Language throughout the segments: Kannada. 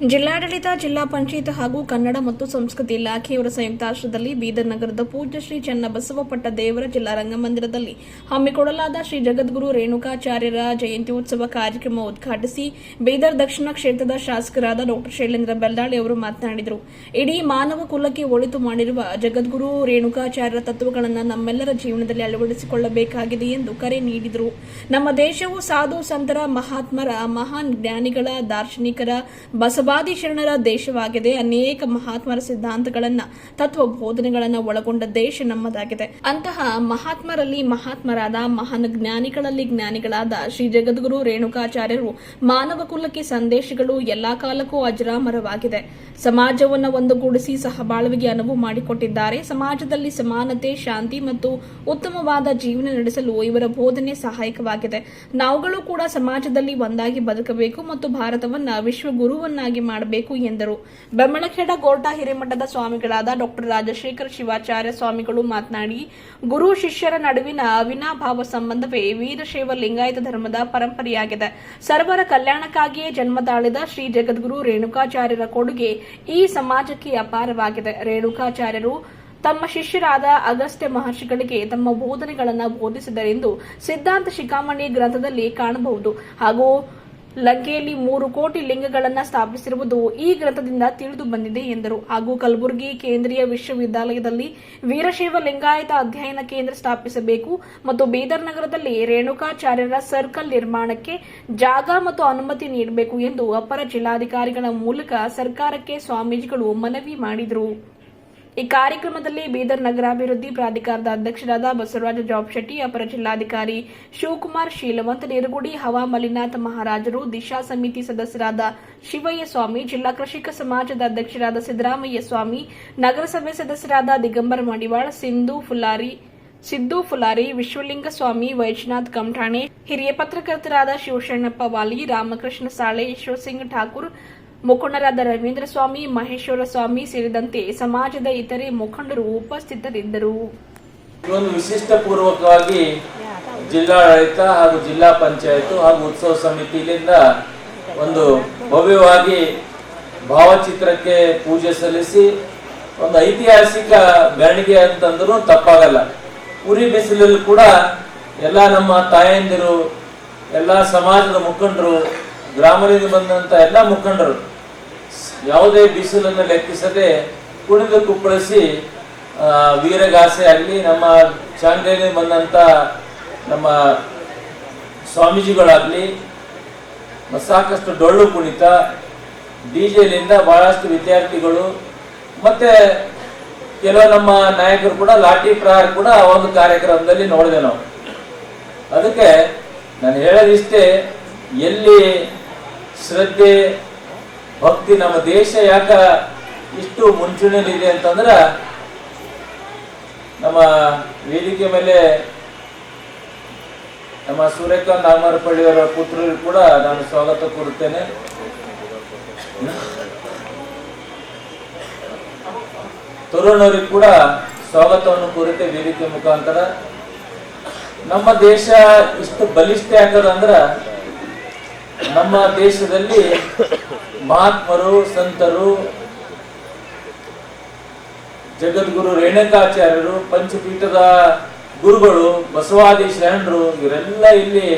ಜಿಲ್ಲಾಡಳಿತ, ಜಿಲ್ಲಾ ಪಂಚಾಯತ್ ಹಾಗೂ ಕನ್ನಡ ಮತ್ತು ಸಂಸ್ಕೃತಿ ಇಲಾಖೆಯವರ ಸಂಯುಕ್ತಾಶ್ರಯದಲ್ಲಿ ಬೀದರ್ ನಗರದ ಪೂಜ್ಯ ಶ್ರೀ ಚನ್ನಬಸವಪಟ್ಟ ದೇವರ ಜಿಲ್ಲಾ ರಂಗಮಂದಿರದಲ್ಲಿ ಹಮ್ಮಿಕೊಳ್ಳಲಾದ ಶ್ರೀ ಜಗದ್ಗುರು ರೇಣುಕಾಚಾರ್ಯರ ಜಯಂತಿ ಉತ್ಸವ ಕಾರ್ಯಕ್ರಮ ಉದ್ಘಾಟಿಸಿ ಬೀದರ್ ದಕ್ಷಿಣ ಕ್ಷೇತ್ರದ ಶಾಸಕರಾದ ಡಾಕ್ಟರ್ ಶೈಲೇಂದ್ರ ಬೆಲ್ದಾಳಿ ಅವರು ಮಾತನಾಡಿದರು. ಇಡೀ ಮಾನವ ಕುಲಕ್ಕೆ ಒಳಿತು ಮಾಡಿರುವ ಜಗದ್ಗುರು ರೇಣುಕಾಚಾರ್ಯರ ತತ್ವಗಳನ್ನು ನಮ್ಮೆಲ್ಲರ ಜೀವನದಲ್ಲಿ ಅಳವಡಿಸಿಕೊಳ್ಳಬೇಕಾಗಿದೆ ಎಂದು ಕರೆ ನೀಡಿದರು. ನಮ್ಮ ದೇಶವು ಸಾಧು, ಸಂತರ, ಮಹಾತ್ಮರ, ಮಹಾನ್ ಜ್ಞಾನಿಗಳ, ದಾರ್ಶನಿಕರ ಬಸವಾದಿ ಶರಣರ ದೇಶವಾಗಿದೆ. ಅನೇಕ ಮಹಾತ್ಮರ ಸಿದ್ಧಾಂತಗಳನ್ನ ತತ್ವ ಬೋಧನೆಗಳನ್ನ ಒಳಗೊಂಡ ದೇಶ ನಮ್ಮದಾಗಿದೆ. ಅಂತಹ ಮಹಾತ್ಮರಲ್ಲಿ ಮಹಾತ್ಮರಾದ, ಮಹಾನ್ ಜ್ಞಾನಿಗಳಲ್ಲಿ ಜ್ಞಾನಿಗಳಾದ ಶ್ರೀ ಜಗದ್ಗುರು ರೇಣುಕಾಚಾರ್ಯರು ಮಾನವ ಕುಲಕ್ಕೆ ಸಂದೇಶಗಳು ಎಲ್ಲಾ ಕಾಲಕ್ಕೂ ಅಜರಾಮರವಾಗಿದೆ. ಸಮಾಜವನ್ನ ಒಂದುಗೂಡಿಸಿ ಸಹಬಾಳ್ವೆಗೆ ಅನುವು ಮಾಡಿಕೊಟ್ಟಿದ್ದಾರೆ. ಸಮಾಜದಲ್ಲಿ ಸಮಾನತೆ, ಶಾಂತಿ ಮತ್ತು ಉತ್ತಮವಾದ ಜೀವನ ನಡೆಸಲು ಇವರ ಬೋಧನೆ ಸಹಾಯಕವಾಗಿದೆ. ನಾವುಗಳು ಕೂಡ ಸಮಾಜದಲ್ಲಿ ಒಂದಾಗಿ ಬದುಕಬೇಕು ಮತ್ತು ಭಾರತವನ್ನ ಮಾಡಬೇಕು ಎಂದರು. ಬೆಮ್ಮಣಖೇಡ ಗೋರ್ಟಾ ಹಿರೇಮಠದ ಸ್ವಾಮಿಗಳಾದ ಡಾಕ್ಟರ್ ರಾಜಶೇಖರ ಶಿವಾಚಾರ್ಯ ಸ್ವಾಮಿಗಳು ಮಾತನಾಡಿ, ಗುರು ಶಿಷ್ಯರ ನಡುವಿನ ಅವಿನಾಭಾವ ಸಂಬಂಧವೇ ವೀರಶೈವ ಲಿಂಗಾಯತ ಧರ್ಮದ ಪರಂಪರೆಯಾಗಿದೆ. ಸರ್ವರ ಕಲ್ಯಾಣಕ್ಕಾಗಿಯೇ ಜನ್ಮದಾಳಿದ ಶ್ರೀ ಜಗದ್ಗುರು ರೇಣುಕಾಚಾರ್ಯರ ಕೊಡುಗೆ ಈ ಸಮಾಜಕ್ಕೆ ಅಪಾರವಾಗಿದೆ. ರೇಣುಕಾಚಾರ್ಯರು ತಮ್ಮ ಶಿಷ್ಯರಾದ ಅಗಸ್ತ್ಯ ಮಹರ್ಷಿಗಳಿಗೆ ತಮ್ಮ ಬೋಧನೆಗಳನ್ನು ಬೋಧಿಸಿದರೆಂದು ಸಿದ್ಧಾಂತ ಶಿಖಾಮಣಿ ಗ್ರಂಥದಲ್ಲಿ ಕಾಣಬಹುದು. ಹಾಗೂ ಲಂಕೆಯಲ್ಲಿ ಮೂರು ಕೋಟಿ ಲಿಂಗಗಳನ್ನು ಸ್ಥಾಪಿಸಿರುವುದು ಈ ಗ್ರಂಥದಿಂದ ತಿಳಿದು ಬಂದಿದೆ ಎಂದರು. ಹಾಗೂ ಕಲಬುರಗಿ ಕೇಂದ್ರೀಯ ವಿಶ್ವವಿದ್ಯಾಲಯದಲ್ಲಿ ವೀರಶೈವ ಲಿಂಗಾಯತ ಅಧ್ಯಯನ ಕೇಂದ್ರ ಸ್ಥಾಪಿಸಬೇಕು ಮತ್ತು ಬೀದರ್ ನಗರದಲ್ಲಿ ರೇಣುಕಾಚಾರ್ಯರ ಸರ್ಕಲ್ ನಿರ್ಮಾಣಕ್ಕೆ ಜಾಗ ಮತ್ತು ಅನುಮತಿ ನೀಡಬೇಕು ಎಂದು ಅಪರ ಜಿಲ್ಲಾಧಿಕಾರಿಗಳ ಮೂಲಕ ಸರ್ಕಾರಕ್ಕೆ ಸ್ವಾಮೀಜಿಗಳು ಮನವಿ ಮಾಡಿದರು. ಈ ಕಾರ್ಯಕ್ರಮದಲ್ಲಿ ಬೀದರ್ ನಗರಾಭಿವೃದ್ಧಿ ಪ್ರಾಧಿಕಾರದ ಅಧ್ಯಕ್ಷರಾದ ಬಸವರಾಜ ಜಾಬ್ ಶೆಟ್ಟಿ, ಅಪರ ಜಿಲ್ಲಾಧಿಕಾರಿ ಶಿವಕುಮಾರ್ ಶೀಲವಂತ, ನೀರುಗುಡಿ ಹವಾ ಮಲಿನಾಥ್ ಮಹಾರಾಜರು, ದಿಶಾ ಸಮಿತಿ ಸದಸ್ಯರಾದ ಶಿವಯ್ಯ ಸ್ವಾಮಿ ಜಿಲ್ಲಾ ಕೃಷಿಕ ಸಮಾಜದ ಅಧ್ಯಕ್ಷರಾದ ಸಿದ್ದರಾಮಯ್ಯ ಸ್ವಾಮಿ ನಗರಸಭೆ ಸದಸ್ಯರಾದ ದಿಗಂಬರ್ ಮಡಿವಾಳ್, ಸಿಂಧು ಫುಲಾರಿ, ಸಿದ್ದು ಫುಲಾರಿ ವಿಶ್ವಲಿಂಗ ಸ್ವಾಮಿ ವೈಜನಾಥ್ ಕಮಠಾಣೆ ಹಿರಿಯ ಪತ್ರಕರ್ತರಾದ ಶಿವಶರಣಪ್ಪ ವಾಲಿ, ರಾಮಕೃಷ್ಣ ಸಾಳೆ, ಈಶ್ವರ್ ಠಾಕೂರ್ ಮುಖಂಡರಾದ ರವೀಂದ್ರ ಸ್ವಾಮಿ, ಮಹೇಶ್ವರ ಸ್ವಾಮಿ ಸೇರಿದಂತೆ ಸಮಾಜದ ಇತರೆ ಮುಖಂಡರು ಉಪಸ್ಥಿತರಿದ್ದರು. ವಿಶಿಷ್ಟ ಪೂರ್ವಕವಾಗಿ ಜಿಲ್ಲಾಡಳಿತ ಹಾಗೂ ಜಿಲ್ಲಾ ಪಂಚಾಯತ್ ಹಾಗೂ ಉತ್ಸವ ಸಮಿತಿಯಿಂದ ಒಂದು ಭವ್ಯವಾಗಿ ಭಾವಚಿತ್ರಕ್ಕೆ ಪೂಜೆ ಸಲ್ಲಿಸಿ, ಒಂದು ಐತಿಹಾಸಿಕ ಬೆಳಗ್ಗೆ ಅಂತಂದ್ರೂ ತಪ್ಪಾಗಲ್ಲ. ಉರಿ ಬಿಸಿಲಲ್ಲಿ ಕೂಡ ಎಲ್ಲ ನಮ್ಮ ತಾಯಂದಿರು, ಎಲ್ಲ ಸಮಾಜದ ಮುಖಂಡರು, ಗ್ರಾಮದಿಂದ ಬಂದಂತ ಎಲ್ಲ ಮುಖಂಡರು ಯಾವುದೇ ಬಿಸಿಲನ್ನು ಲೆಕ್ಕಿಸದೆ ಕುಣಿದು ಕುಪ್ಪಳಿಸಿ ವೀರಗಾಸೆ ಆಗಲಿ, ನಮ್ಮ ಚಾಂಗ್ರೇಲಿ ಬಂದಂಥ ನಮ್ಮ ಸ್ವಾಮೀಜಿಗಳಾಗಲಿ ಸಾಕಷ್ಟು ಡೊಳ್ಳು ಕುಣಿತ, ಡಿ ಜೆಲಿಂದ ಭಾಳಷ್ಟು ವಿದ್ಯಾರ್ಥಿಗಳು, ಮತ್ತು ಕೆಲವು ನಮ್ಮ ನಾಯಕರು ಕೂಡ, ಲಾಠಿ ಪ್ರಹಾರ ಕೂಡ ಆ ಒಂದು ಕಾರ್ಯಕ್ರಮದಲ್ಲಿ ನೋಡಿದೆ ನಾವು. ಅದಕ್ಕೆ ನಾನು ಹೇಳೋದಿಷ್ಟೇ, ಎಲ್ಲಿ ಶ್ರದ್ಧೆ ಭಕ್ತಿ ನಮ್ಮ ದೇಶ ಯಾಕ ಇಷ್ಟು ಮುಂಚೂಣಿಯಲ್ಲಿದೆ ಅಂತಂದ್ರ ನಮ್ಮ ವೇದಿಕೆ ಮೇಲೆ ನಮ್ಮ ಸೂರ್ಯಕಾಂತ್ ಅವರ ಪುತ್ರರು ಕೂಡ ನಾನು ಸ್ವಾಗತ ಕೊಡುತ್ತೇನೆ. ತರುಣರಿಗೆ ಕೂಡ ಸ್ವಾಗತವನ್ನು ಕೋರುತ್ತೆ ವೇದಿಕೆ ಮುಖಾಂತರ. ನಮ್ಮ ದೇಶ ಇಷ್ಟು ಬಲಿಷ್ಠ ಯಾಕದಂದ್ರ ನಮ್ಮ ದೇಶದಲ್ಲಿ ಮಹಾತ್ಮರು, ಸಂತರು, ಜಗದ್ಗುರು ರೇಣುಕಾಚಾರ್ಯರು, ಪಂಚಪೀಠದ ಗುರುಗಳು, ಬಸವಾದಿ ಶರಣರು, ಇವರೆಲ್ಲ ಇಲ್ಲಿ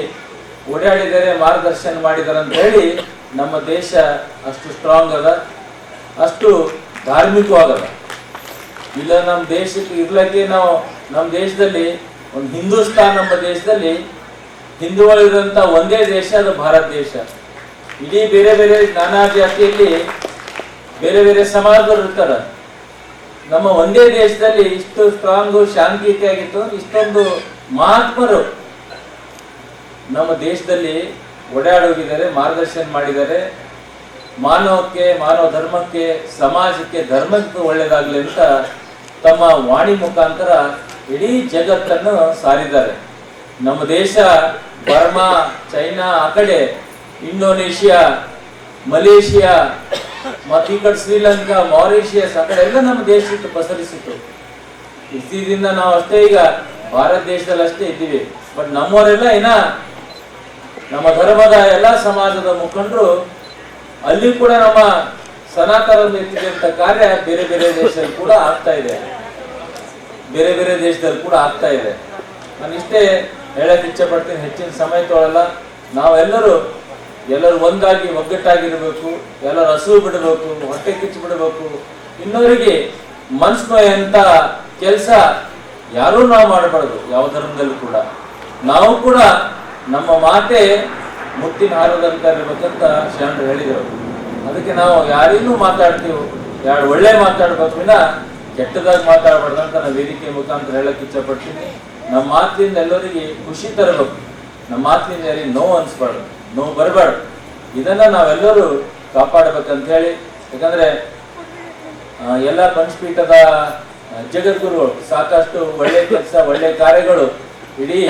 ಓಡಾಡಿದರೆ ಮಾರ್ಗದರ್ಶನ ಮಾಡಿದ್ದಾರೆ ಅಂತ ಹೇಳಿ ನಮ್ಮ ದೇಶ ಅಷ್ಟು ಸ್ಟ್ರಾಂಗ್ ಅದ, ಅಷ್ಟು ಧಾರ್ಮಿಕವಾಗದ. ಇಲ್ಲ ನಮ್ಮ ದೇಶಕ್ಕೆ ಇರ್ಲಕ್ಕೆ ನಾವು ನಮ್ಮ ದೇಶದಲ್ಲಿ, ಒಂದು ಹಿಂದೂಸ್ತಾನ್ ನಮ್ಮ ದೇಶದಲ್ಲಿ ಹಿಂದೂಗಳಿರುವಂತ ಒಂದೇ ದೇಶ ಅದು ಭಾರತ ದೇಶ. ಇಡೀ ಬೇರೆ ಬೇರೆ ನಾನಾ ಜಾತಿಯಲ್ಲಿ ಬೇರೆ ಬೇರೆ ಸಮಾಜಗಳು ಇರ್ತಾರ. ನಮ್ಮ ಒಂದೇ ದೇಶದಲ್ಲಿ ಇಷ್ಟು ಸ್ಟ್ರಾಂಗ್ ಶಾಂತಿಯುತಿಯಾಗಿತ್ತು ಇಷ್ಟೊಂದು ಮಹಾತ್ಮರು ನಮ್ಮ ದೇಶದಲ್ಲಿ ಓಡಾಡೋಗಿದ್ದಾರೆ, ಮಾರ್ಗದರ್ಶನ ಮಾಡಿದ್ದಾರೆ. ಮಾನವಕ್ಕೆ, ಮಾನವ ಧರ್ಮಕ್ಕೆ, ಸಮಾಜಕ್ಕೆ ಧರ್ಮಕ್ಕೆ ಒಳ್ಳೇದಾಗಲಿ ಅಂತ ತಮ್ಮ ವಾಣಿ ಮುಖಾಂತರ ಇಡೀ ಜಗತ್ತನ್ನು ಸಾರಿದ್ದಾರೆ. ನಮ್ಮ ದೇಶ, ಬರ್ಮಾ, ಚೈನಾ ಆ ಕಡೆ ಇಂಡೋನೇಷಿಯಾ, ಮಲೇಷಿಯಾ ಮತ್ತು ಈ ಕಡೆ ಶ್ರೀಲಂಕಾ ಮಾರಿಷಿಯಸ್ ಆ ಎಲ್ಲ ನಮ್ಮ ದೇಶಕ್ಕೆ ಪಸರಿಸಿತು ಇಷ್ಟಿದಿಂದ ನಾವು ಅಷ್ಟೇ ಈಗ ಭಾರತ ದೇಶದಲ್ಲಿ ಅಷ್ಟೇ ಇದ್ದೀವಿ. ಬಟ್ ನಮ್ಮವರೆಲ್ಲ ಏನ ನಮ್ಮ ಧರ್ಮದ ಎಲ್ಲ ಸಮಾಜದ ಮುಖಂಡರು ಅಲ್ಲಿ ಕೂಡ ನಮ್ಮ ಸನಾತನ ಎತ್ತಿದಂತ ಕಾರ್ಯ ಬೇರೆ ಬೇರೆ ದೇಶದಲ್ಲಿ ಕೂಡ ಆಗ್ತಾ ಇದೆ. ಬೇರೆ ಬೇರೆ ದೇಶದಲ್ಲಿ ಕೂಡ ಆಗ್ತಾ ಇದೆ. ನಾನು ಇಷ್ಟೇ ಹೇಳಕ್ಕೆ ಇಚ್ಛೆ ಪಡ್ತೀನಿ, ಹೆಚ್ಚಿನ ಸಮಯ ತೊಗೊಳಲ್ಲ. ನಾವೆಲ್ಲರೂ ಎಲ್ಲರೂ ಒಂದಾಗಿ ಒಗ್ಗಟ್ಟಾಗಿರಬೇಕು, ಎಲ್ಲರೂ ಹಸಿವು ಬಿಡಬೇಕು, ಹೊಟ್ಟೆ ಕಿಚ್ಚು ಬಿಡಬೇಕು. ಇನ್ನೊರಿಗೆ ಮನಸ್ನೋಯ ಅಂತ ಕೆಲಸ ಯಾರೂ ನಾವು ಮಾಡಬಾರ್ದು, ಯಾವ ಧರ್ಮದಲ್ಲೂ ಕೂಡ. ನಾವು ಕೂಡ ನಮ್ಮ ಮಾತೆ ಮುತ್ತಿನ ಹಾರದಂತ ಇರ್ಬೇಕಂತ ಶರಣರು ಹೇಳಿದರು. ಅದಕ್ಕೆ ನಾವು ಯಾರಿಗೂ ಮಾತಾಡ್ತೀವಿ, ಯಾರು ಒಳ್ಳೆ ಮಾತಾಡ್ಬೇಕು ವಿನ ಕೆಟ್ಟದಾಗಿ ಮಾತಾಡಬಾರ್ದು ಅಂತ ನಾನು ವೇದಿಕೆ ಮುಖಾಂತರ ಹೇಳಕ್ ಇಚ್ಛಪಡ್ತೀನಿ. ನಮ್ಮ ಮಾತಿನಿಂದ ಎಲ್ಲರಿಗೆ ಖುಷಿ ತರಬೇಕು. ನಮ್ಮ ಮಾತಿನಿಂದ ಯಾರಿಗೆ ನೋವು ಅನ್ಸ್ಬಾರ್ದು. ನೋವು ಬರಬಾರ್ದು. ಇದನ್ನ ನಾವೆಲ್ಲರೂ ಕಾಪಾಡಬೇಕಂತ ಹೇಳಿ ಯಾಕಂದ್ರೆ ಎಲ್ಲ ಪಂಚಪೀಠದ ಜಗದ್ಗುರು ಸಾಕಷ್ಟು ಒಳ್ಳೆ ಕೆಲಸ, ಒಳ್ಳೆ ಕಾರ್ಯಗಳು ಇಡೀ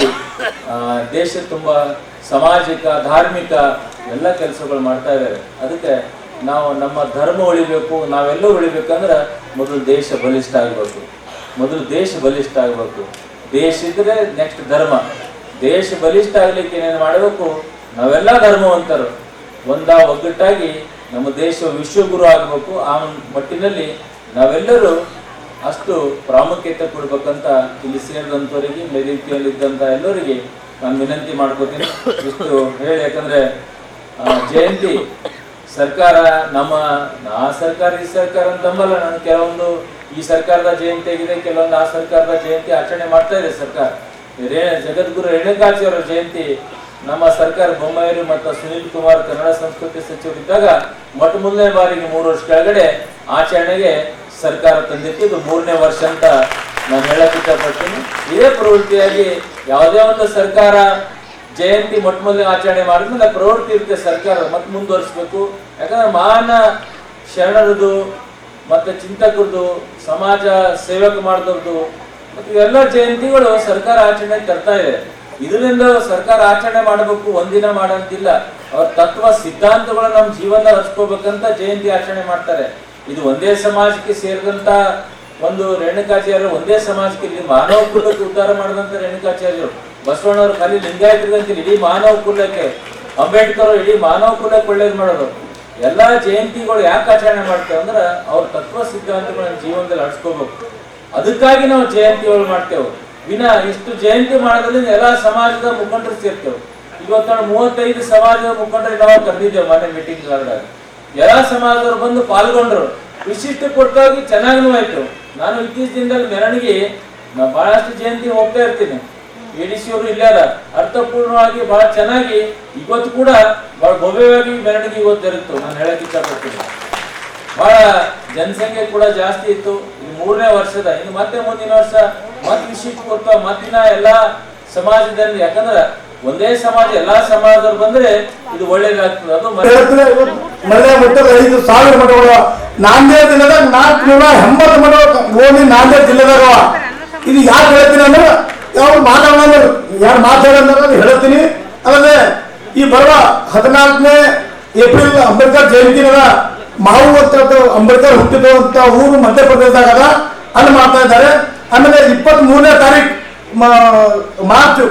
ದೇಶ ತುಂಬಾ ಸಾಮಾಜಿಕ, ಧಾರ್ಮಿಕ ಎಲ್ಲ ಕೆಲಸಗಳು ಮಾಡ್ತಾ ಇದ್ದಾರೆ ಅದಕ್ಕೆ ನಾವು ನಮ್ಮ ಧರ್ಮ ಉಳಿಬೇಕು, ನಾವೆಲ್ಲರೂ ಉಳಿಬೇಕಂದ್ರೆ ಮೊದಲು ದೇಶ ಬಲಿಷ್ಠ ಆಗಬೇಕು. ಮೊದಲು ದೇಶ ಬಲಿಷ್ಠ ಆಗಬೇಕು. ದೇಶ ಇದ್ರೆ ನೆಕ್ಸ್ಟ್ ಧರ್ಮ. ದೇಶ ಬಲಿಷ್ಠ ಆಗ್ಲಿಕ್ಕೆ ಏನೇನು ಮಾಡಬೇಕು? ನಾವೆಲ್ಲ ಧರ್ಮವಂತರು. ಒಂದ ಒಗ್ಗಟ್ಟಾಗಿ ನಮ್ಮ ದೇಶ ವಿಶ್ವಗುರು ಆಗಬೇಕು, ಆ ಮಟ್ಟಿನಲ್ಲಿ ನಾವೆಲ್ಲರೂ ಅಷ್ಟು ಪ್ರಾಮುಖ್ಯತೆ ಕೊಡ್ಬೇಕಂತ ಇಲ್ಲಿ ಸೇರಿದಂಥವರಿಗೆ ವೇದಿಕೆಯಲ್ಲಿದ್ದಂಥ ಎಲ್ಲರಿಗೆ ನಾನು ವಿನಂತಿ ಮಾಡ್ಕೋತೀನಿ. ಇಷ್ಟು ಹೇಳಿ, ಯಾಕಂದ್ರೆ ಜಯಂತಿ ಸರ್ಕಾರ ನಮ್ಮ ಆ ಸರ್ಕಾರ, ಈ ಸರ್ಕಾರ ಅಂತಂಬಲ್ಲ ನಾನು ಕೆಲವೊಂದು ಈ ಸರ್ಕಾರದ ಜಯಂತಿ ಆಗಿದೆ, ಕೆಲವೊಂದು ಆ ಸರ್ಕಾರದ ಜಯಂತಿ ಆಚರಣೆ ಮಾಡ್ತಾ ಇದೆ ಸರ್ಕಾರ. ಜಗದ್ಗುರು ರೇಣುಕಾಚಾರ್ಯ ಜಯಂತಿ ನಮ್ಮ ಸರ್ಕಾರ ಬೊಮ್ಮಾಯಿ ಮತ್ತು ಸುನೀಲ್ ಕುಮಾರ್ ಕನ್ನಡ ಸಂಸ್ಕೃತಿ ಸಚಿವರಿದ್ದಾಗ ಮೊಟ್ಟ ಮೊದಲನೇ ಬಾರಿಗೆ ಮೂರು ವರ್ಷ ಕೆಳಗಡೆ ಆಚರಣೆಗೆ ಸರ್ಕಾರ ತಂದಿತ್ತು ಇದು ಮೂರನೇ ವರ್ಷ ಅಂತ ನಾನು ಹೇಳಕ್ ಇಷ್ಟಪಡ್ತೀನಿ. ಇದೇ ಪ್ರವೃತ್ತಿಯಾಗಿ ಯಾವುದೇ ಒಂದು ಸರ್ಕಾರ ಜಯಂತಿ ಮೊಟ್ಟ ಮೊದಲನೇ ಆಚರಣೆ ಮಾಡಿದ್ಮೇಲೆ ಪ್ರವೃತ್ತಿ ಇರುತ್ತೆ ಸರ್ಕಾರ, ಮತ್ತೆ ಮುಂದುವರಿಸ್ಬೇಕು. ಯಾಕಂದ್ರೆ ಮಹಾನ ಶರಣರದು ಮತ್ತೆ ಚಿಂತಕರದು, ಸಮಾಜ ಸೇವಕ ಮಾಡಿದವ್ರದ್ದು ಮತ್ತು ಇವೆಲ್ಲ ಜಯಂತಿಗಳು ಸರ್ಕಾರ ಆಚರಣೆ ತರ್ತಾ ಇದೆ. ಇದರಿಂದ ಸರ್ಕಾರ ಆಚರಣೆ ಮಾಡಬೇಕು, ಒಂದಿನ ಮಾಡಂತಿಲ್ಲ. ಅವ್ರ ತತ್ವ, ಸಿದ್ಧಾಂತಗಳು ನಮ್ಮ ಜೀವನ ಹಚ್ಕೋಬೇಕಂತ ಜಯಂತಿ ಆಚರಣೆ ಮಾಡ್ತಾರೆ. ಇದು ಒಂದೇ ಸಮಾಜಕ್ಕೆ ಸೇರಿದಂತ ಒಂದು ರೇಣುಕಾಚಾರ್ಯರು, ಒಂದೇ ಸಮಾಜಕ್ಕೆ ಇಲ್ಲಿ ಮಾನವ ಕುಲಕ್ಕೆ ಉದ್ಧಾರ ಮಾಡಿದಂತ ರೇಣುಕಾಚಾರ್ಯರು. ಬಸವಣ್ಣವರು ಖಾಲಿ ಲಿಂಗಾಯತರಿಗಂತ ಇಡೀ ಮಾನವ ಕುಲಕ್ಕೆ. ಅಂಬೇಡ್ಕರ್ ಅವರು ಇಡೀ ಮಾನವ ಕುಲಕ್ಕೆ ಒಳ್ಳೇದು ಮಾಡೋರು. ಎಲ್ಲಾ ಜಯಂತಿಗಳು ಯಾಕೆ ಆಚರಣೆ ಮಾಡ್ತೇವೆ ಅಂದ್ರೆ ಅವ್ರ ತತ್ವ, ಸಿದ್ಧಾಂತಗಳನ್ನ ಜೀವನದಲ್ಲಿ ಅಡ್ಸ್ಕೋಬೇಕು ಅದಕ್ಕಾಗಿ ನಾವು ಜಯಂತಿಗಳು ಮಾಡ್ತೇವೆ. ವಿನ, ಇಷ್ಟು ಜಯಂತಿ ಮಾಡೋದ್ರಿಂದ ಎಲ್ಲ ಸಮಾಜದ ಮುಖಂಡರು ಸೇರ್ತೇವೆ. ಇವತ್ತು ನಾವು ಮೂವತ್ತೈದು ಸಮಾಜದ ಮುಖಂಡರು ನಾವು ಕರೆದಿದ್ದೇವೆ ಮನೆ ಮೀಟಿಂಗ್ ಎಲ್ಲ ಸಮಾಜದವರು ಬಂದು ಪಾಲ್ಗೊಂಡ್ರು. ವಿಶಿಷ್ಟ ಕೊಟ್ಟಾಗಿ ಚೆನ್ನಾಗೂ ಆಯ್ತು ನಾನು ಇತ್ತೀಚಿನ ಮೆರವಣಿಗೆ ನಾ ಬಹಳಷ್ಟು ಜಯಂತಿ ಹೋಗ್ತಾ ಇರ್ತೀನಿ. ಎಡಿಸಿ ಅವರು ಇಲ್ಲ ಅರ್ಥಪೂರ್ಣವಾಗಿ ಬಹಳ ಚೆನ್ನಾಗಿ ಇವತ್ತು ಕೂಡ ಬಹಳ ಭವ್ಯವಾಗಿ ಮೆರವಣಿಗೆ ಇವತ್ತು ಇರುತ್ತೆ ನಾನು ಹೇಳಕ್ ಇಷ್ಟಪಡ್ತೀನಿ ಬಹಳ ಜನಸಂಖ್ಯೆ ಕೂಡ ಜಾಸ್ತಿ ಇತ್ತು. ಮೂರನೇ ವರ್ಷದ, ಇನ್ನು ಮತ್ತೆ ಮುಂದಿನ ವರ್ಷ ಮತ್ತೆ ವಿಶಿಷ್ಟ ಕೊತ್ತ ಮತ್ತಿನ ಎಲ್ಲಾ ಸಮಾಜದಲ್ಲಿ, ಯಾಕಂದ್ರೆ ಒಂದೇ ಸಮಾಜ, ಎಲ್ಲಾ ಸಮಾಜದವ್ರು ಬಂದ್ರೆ ಇದು ಒಳ್ಳೇದಾಗ್ತದೆ. ಅದು ಮಳೆ ಮಟ್ಟದ ಐದು ಸಾವಿರ ಮಠಗಳು. ನಾಂದೇಡ್ ಜಿಲ್ಲೆದಾಗ ನಾಲ್ಕು ಓದಿ ನಾಂದೇಡ್ ಜಿಲ್ಲೆದಾಗ. ಇದು ಯಾರು ಹೇಳ್ತೀನಿ ಅಂದ್ರೆ ಯಾವ ಮಾತಾಡೋಣ ಯಾರು ಮಾತಾಡೋಣ ಹೇಳ್ತೀನಿ. ಅಲ್ಲದೆ ಈ ಬರುವ ಹದಿನಾಲ್ಕನೇ ಏಪ್ರಿಲ್ ಅಂಬೇಡ್ಕರ್ ಜಯಂತಿನ ಮಾವು ಅಂಬೇಡ್ಕರ್ ಹುಟ್ಟಿದಂತ ಊರು ಮಧ್ಯಪ್ರದೇಶದಾಗ ಅದ ಅಲ್ಲಿ ಮಾಡ್ತಾ ಇದ್ದಾರೆ. ಆಮೇಲೆ ಇಪ್ಪತ್ತ್ ಮೂರನೇ ತಾರೀಕು ಮಾರ್ಚ್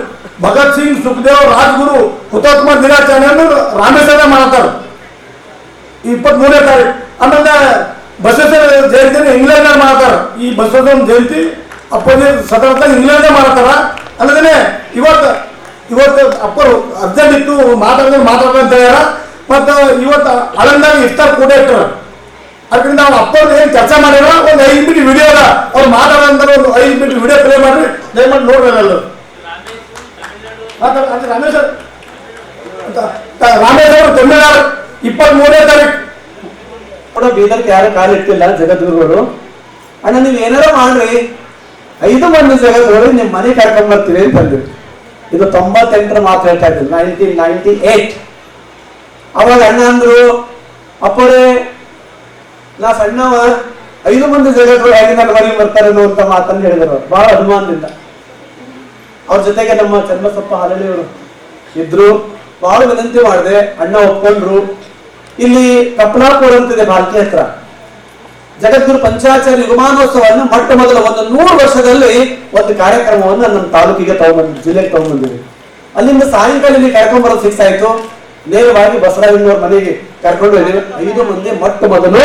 ಭಗತ್ ಸಿಂಗ್, ಸುಖದೇವ್, ರಾಜ್ಗುರು, ಹುತಾತ್ಮ ದಿನಾಚರಣೆಯನ್ನು ರಾಮೇಶ್ವರ ಮಾಡ್ತಾರೆ. ಇಪ್ಪತ್ತ್ ಮೂರನೇ ತಾರೀಕು ಆಮೇಲೆ ಬಸವೇಶ್ವರ ಜಯಂತಿನ ಇಂಗ್ಲೆಂಡ್ ಮಾಡ್ತಾರ. ಈ ಬಸವೇಶ್ವರ ಜಯಂತಿ ಅಪೋಸಿಟ್ ಸತತ ಇಂಗ್ಲೆಂಡ್ ಮಾಡ್ತಾರ. ಅಲ್ಲದೇನೆ ಇವತ್ತು ಇವತ್ತು ಅಪ್ಪರು ಅರ್ಜೆಂಟ್ ಇತ್ತು ಮಾತಾಡಿದ್ರೆ ಮಾತಾಡ್ತಾರೆ ಅಂತ ಮತ್ತು ಇವತ್ತು ಅಳಂದಾಗ ಇಫ್ತಾರ್ ಕೂಡ ಅದರಿಂದ ನಾವು ಅಪ್ಪವ್ರು ಏನು ಕೆಲಸ ಮಾಡಿರೋ ಒಂದು ಐದು ಮಿನಿಟ್ ವಿಡಿಯೋ ಅದ. ಅವ್ರು ಅಂತ ಒಂದು ಐದು ಮಿನಿಟ್ ವಿಡಿಯೋ ಪ್ಲೇ ಮಾಡ್ರಿ. ದಯಮಾಡಿ ನೋಡ್ರಿ ಅದು ರಮೇಶ್ ಅವ್ರು. ರಾಮೇಶ್ ಅವರು ತಮಿಳ್ನಾಡು ಇಪ್ಪತ್ತ್ ಮೂರನೇ ತಾರೀಕು ಕೂಡ ಬೀದರ್ಗೆ ಯಾರು ಕಾಲಿಟ್ಟಿಲ್ಲ ಜಗದ್ಗುರುಗಳು. ಅಣ್ಣ, ನೀವು ಏನಾರ ಮಾಡ್ರಿ. ಐದು ಮಂದಿ ಜಗದ್ಗುರು ನಿಮ್ಮ ಮನೆ ಕರ್ಕೊಂಡ್ಬರ್ತೀವಿ ಅಂತಂದ್ರಿ ಇದು ತೊಂಬತ್ತೆಂಟರ ಮಾತು ಹೇಳ್ತಾ ಇದ್ದೀನಿ ನೈನ್ಟೀನ್ ನೈನ್ಟಿ ಏಟ್. ಅವಾಗ ಅಣ್ಣ ಅಂದ್ರು, ಅಪ್ಪರೇ, ನಾ ಸಣ್ಣವ, ಐದು ಮಂದಿ ಜಗತ್ತು ಹೇಗೆ ನನ್ನ ಮನೆಗೆ ಬರ್ತಾರೆ ಅನ್ನುವಂತ ಮಾತನ್ನು ಹೇಳಿದರು ಬಹಳ ಅಭಿಮಾನದಿಂದ. ಅವ್ರ ಜೊತೆಗೆ ನಮ್ಮ ಚನ್ನಬಸಪ್ಪ ಹರಳಿಯವರು ಇದ್ರು. ಬಹಳ ವಿನಂತಿ ಮಾಡಿದೆ. ಅಣ್ಣ ಒಪ್ಕೊಂಡ್ರು. ಇಲ್ಲಿ ಕಪ್ಲಾಪುರ ಅಂತಿದೆ ಭಾರತೀಯ ಹತ್ರ. ಜಗದ್ಗುರು ಪಂಚಾಚಾರ್ಯ ಯುಗಮಾನೋತ್ಸವವನ್ನು ಮೊಟ್ಟ ಮೊದಲ ಒಂದು ನೂರು ವರ್ಷದಲ್ಲಿ ಒಂದು ಕಾರ್ಯಕ್ರಮವನ್ನು ನಮ್ಮ ತಾಲೂಕಿಗೆ ತಗೊಂಡ್ಬಂದ್ ಜಿಲ್ಲೆಗೆ ತಗೊಂಡ್ಬಂದಿದ್ವಿ ಅಲ್ಲಿಂದ ಸಾಯಂಕಾಲ ಇಲ್ಲಿ ಬರೋದು ಫಿಕ್ಸ್ ಆಯ್ತು. ನೇರವಾಗಿ ಬಸವರಾಜನವ್ರ ಮನೆಗೆ ಕರ್ಕೊಂಡು ಐದು ಮಂದಿ ಮೊಟ್ಟ ಮೊದಲು